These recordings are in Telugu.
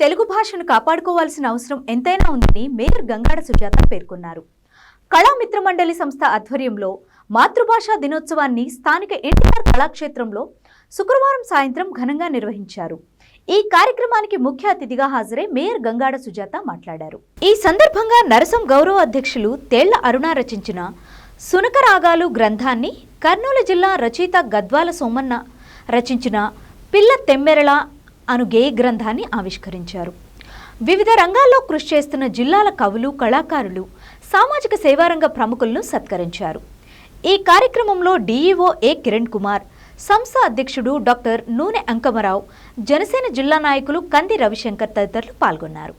తెలుగు భాషను కాపాడుకోవాల్సిన అవసరం ఎంతైనా ఉందని మేయర్ గంగాడ సుజాత పేర్కొన్నారు. కళామిత్ర మండలి సంస్థ ఆధ్వర్యంలో మాతృభాషా దినోత్సవాన్ని స్థానిక ఎన్టీఆర్ కళాక్షేత్రంలో శుక్రవారం సాయంత్రం ఘనంగా నిర్వహించారు. ఈ కార్యక్రమానికి ముఖ్య అతిథిగా హాజరై మేయర్ గంగాడ సుజాత మాట్లాడారు. ఈ సందర్భంగా నరసం గౌరవ అధ్యక్షులు తేళ్ళ అరుణ రచించిన సునకరాగాలు గ్రంథాన్ని కర్నూలు జిల్లా రచయిత గద్వాల సోమన్న రచించిన పిల్ల తెమ్మెరళ అను గేయ గ్రంథాన్ని ఆవిష్కరించారు. వివిధ రంగాల్లో కృషి చేస్తున్న జిల్లాల కవులు కళాకారులు సామాజిక సేవారంగ ప్రముఖులను సత్కరించారు. ఈ కార్యక్రమంలో డీఈఓ ఏ కిరణ్ కుమార్ సంస్థ అధ్యక్షుడు డాక్టర్ నూనె అంకమరావు జనసేన జిల్లా నాయకులు కంది రవిశంకర్ తదితరులు పాల్గొన్నారు.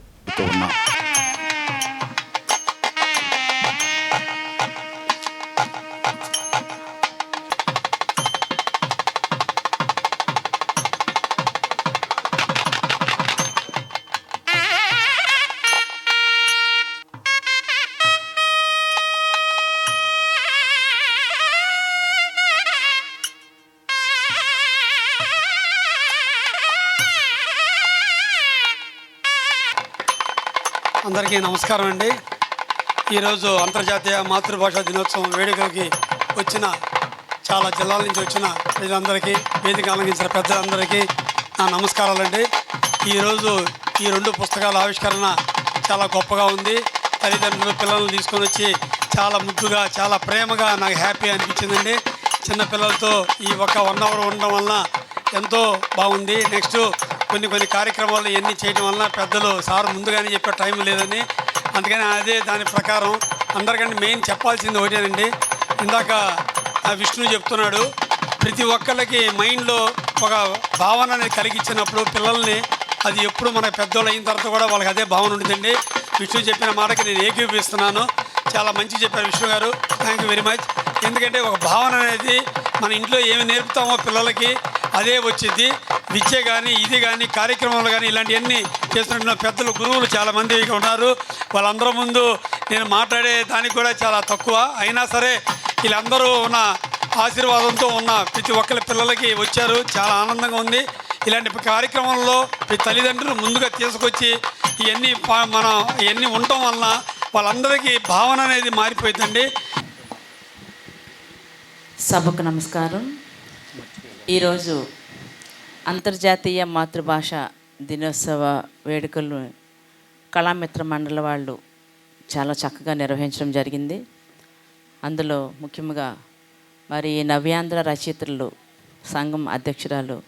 అందరికీ నమస్కారం అండి. ఈరోజు అంతర్జాతీయ మాతృభాష దినోత్సవం వేడుకలకి వచ్చిన చాలా జిల్లాల నుంచి వచ్చిన ప్రజలందరికీ వేదిక అలంకరించిన పెద్దలందరికీ నా నమస్కారాలండి. ఈరోజు ఈ రెండు పుస్తకాల ఆవిష్కరణ చాలా గొప్పగా ఉంది. తల్లిదండ్రులు పిల్లల్ని తీసుకొని వచ్చి చాలా ముద్దుగా చాలా ప్రేమగా నాకు హ్యాపీ అనిపించిందండి. చిన్నపిల్లలతో ఈ ఒక వన్ అవర్ ఉండడం వలన ఎంతో బాగుంది. నెక్స్ట్ కొన్ని కొన్ని కార్యక్రమాలు ఇవన్నీ చేయడం వలన పెద్దలు సార్ ముందుగానే చెప్పే టైం లేదని అందుకని అదే దాని ప్రకారం అందరికంటే మెయిన్ చెప్పాల్సింది ఒకటేనండి ఇందాక ఆ విష్ణు చెప్తున్నాడు ప్రతి ఒక్కళ్ళకి మైండ్లో ఒక భావన అనేది కలిగించినప్పుడు పిల్లల్ని అది ఎప్పుడు మన పెద్దోళ్ళు అయిన తర్వాత కూడా వాళ్ళకి అదే భావన ఉంటుందండి. విష్ణు చెప్పిన మాటకి నేను ఏకీపిస్తున్నాను చాలా మంచి చెప్పారు Vishnu garu. Thank you very much. ఎందుకంటే ఒక భావన అనేది మన ఇంట్లో ఏమి నేర్పుతామో పిల్లలకి అదే వచ్చింది విద్య కానీ ఇది కానీ కార్యక్రమాలు కానీ ఇలాంటివన్నీ చేస్తున్న పెద్దలు గురువులు చాలామంది ఉన్నారు. వాళ్ళందరూ ముందు నేను మాట్లాడే దానికి కూడా చాలా తక్కువ. అయినా సరే వీళ్ళందరూ ఉన్న ఆశీర్వాదంతో ఉన్న ప్రతి ఒక్కరి పిల్లలకి వచ్చారు. చాలా ఆనందంగా ఉంది. ఇలాంటి కార్యక్రమంలో ప్రతి తల్లిదండ్రులు ముందుగా తీసుకొచ్చి ఇవన్నీ పా- మనం ఇవన్నీ ఉండటం వలన వాళ్ళందరికీ భావన అనేది మారిపోయిందండి సభకు నమస్కారం. ఈరోజు అంతర్జాతీయ మాతృభాష దినోత్సవ వేడుకలు కళామిత్ర మండలి వాళ్ళు చాలా చక్కగా నిర్వహించడం జరిగింది. అందులో ముఖ్యంగా మరి నవ్యాంధ్ర రచయితలు సంఘం అధ్యక్షురాలు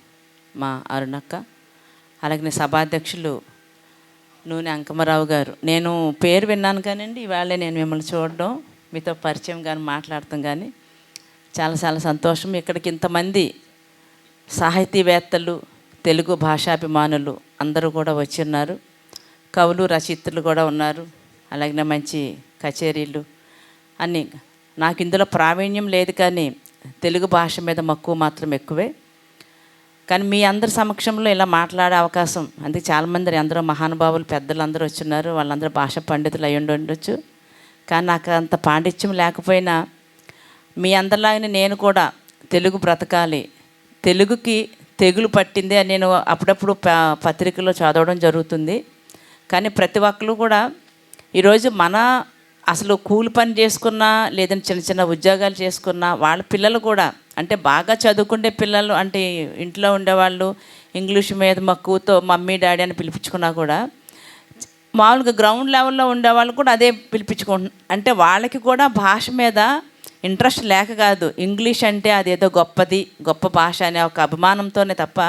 మా అరుణక్క అలాగే సభాధ్యక్షులు నూనె అంకమరావు గారు. నేను పేరు విన్నాను కానివ్వండి ఇవాళ నేను మిమ్మల్ని చూడడం మీతో పరిచయం కానీ మాట్లాడటం కానీ చాలా చాలా సంతోషం. ఇక్కడికి ఇంతమంది సాహితీవేత్తలు తెలుగు భాషాభిమానులు అందరూ కూడా వచ్చి ఉన్నారు. కవులు రచయితలు కూడా ఉన్నారు. అలాగే మంచి కచేరీలు అని నాకు ఇందులో ప్రావీణ్యం లేదు కానీ తెలుగు భాష మీద మక్కువ మాత్రం ఎక్కువే. కానీ మీ అందరి సమక్షంలో ఇలా మాట్లాడే అవకాశం అందుకే చాలామంది అందరూ మహానుభావులు పెద్దలు అందరూ వచ్చిన్నారు వాళ్ళందరూ భాష పండితులు అయి ఉండొచ్చు. కానీ నాకు అంత పాండిత్యం లేకపోయినా మీ అందరిలాగానే నేను కూడా తెలుగు బ్రతకాలి తెలుగుకి తెగులు పట్టింది అని నేను అప్పుడప్పుడు ప- పత్రికలో చదవడం జరుగుతుంది. కానీ ప్రతి ఒక్కరు కూడా ఈరోజు మన అసలు కూలి పని చేసుకున్నా లేదంటే చిన్న చిన్న ఉద్యోగాలు చేసుకున్నా వాళ్ళ పిల్లలు కూడా అంటే బాగా చదువుకునే పిల్లలు అంటే ఇంట్లో ఉండేవాళ్ళు ఇంగ్లీష్ మీద మక్కువతో మమ్మీ డాడీ అని పిలిపించుకున్నా కూడా మామూలుగా గ్రౌండ్ లెవెల్లో ఉండేవాళ్ళు కూడా అదే పిలిపించుకుంటు అంటే వాళ్ళకి కూడా భాష మీద ఇంట్రెస్ట్ లేక కాదు. ఇంగ్లీష్ అంటే అదేదో గొప్పది గొప్ప భాష అనే ఒక అభిమానంతోనే తప్ప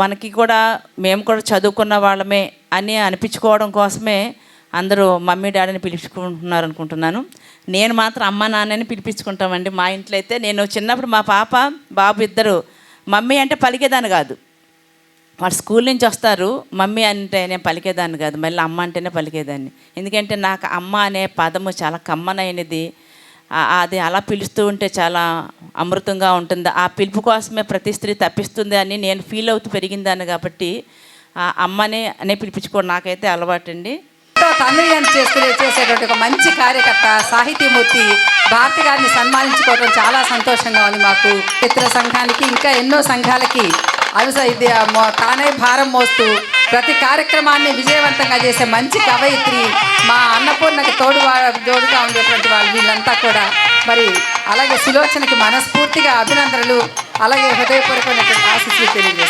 మనకి కూడా మేము కూడా చదువుకున్న వాళ్ళమే అని అనిపించుకోవడం కోసమే అందరూ మమ్మీ డాడీని పిలుచుకుంటున్నారు అనుకుంటున్నాను నేను మాత్రం అమ్మ నాన్నని పిలిపించుకుంటామండి. మా ఇంట్లో అయితే నేను చిన్నప్పుడు మా పాప బాబు ఇద్దరు మమ్మీ అంటే పలికేదాన్ని కాదు. వాడు స్కూల్ నుంచి వస్తారు. మమ్మీ అంటే నేను పలికేదాన్ని కాదు. మళ్ళీ అమ్మ అంటేనే పలికేదాన్ని. ఎందుకంటే నాకు అమ్మ అనే పదము చాలా కమ్మనైనది. అది అలా పిలుస్తూ ఉంటే చాలా అమృతంగా ఉంటుంది. ఆ పిలుపు కోసమే ప్రతి స్త్రీ తప్పిస్తుంది అని నేను ఫీల్ అవుతూ పెరిగిందాను కాబట్టి అమ్మనే అనే పిలిపించుకోవడం నాకైతే అలవాటండి. ఎంతో తన్నులను చేసుకునే చేసేటువంటి ఒక మంచి కార్యకర్త సాహితీమూర్తి భారతి గారిని సన్మానించుకోవడం చాలా సంతోషంగా ఉంది మాకు. చిత్ర సంఘానికి ఇంకా ఎన్నో సంఘాలకి అవి ఇది తానే భారం మోస్తూ ప్రతి కార్యక్రమాన్ని విజయవంతంగా చేసే మంచి కవయిత్రి మా అన్నపూర్ణకి తోడు తోడుగా ఉండేటువంటి వాళ్ళు వీళ్ళంతా కూడా. మరి అలాగే సులోచనకి మనస్ఫూర్తిగా అభినందనలు అలాగే హృదయపూర్వకమైనటువంటి ఆశీస్సులు తెలియజేస్తాను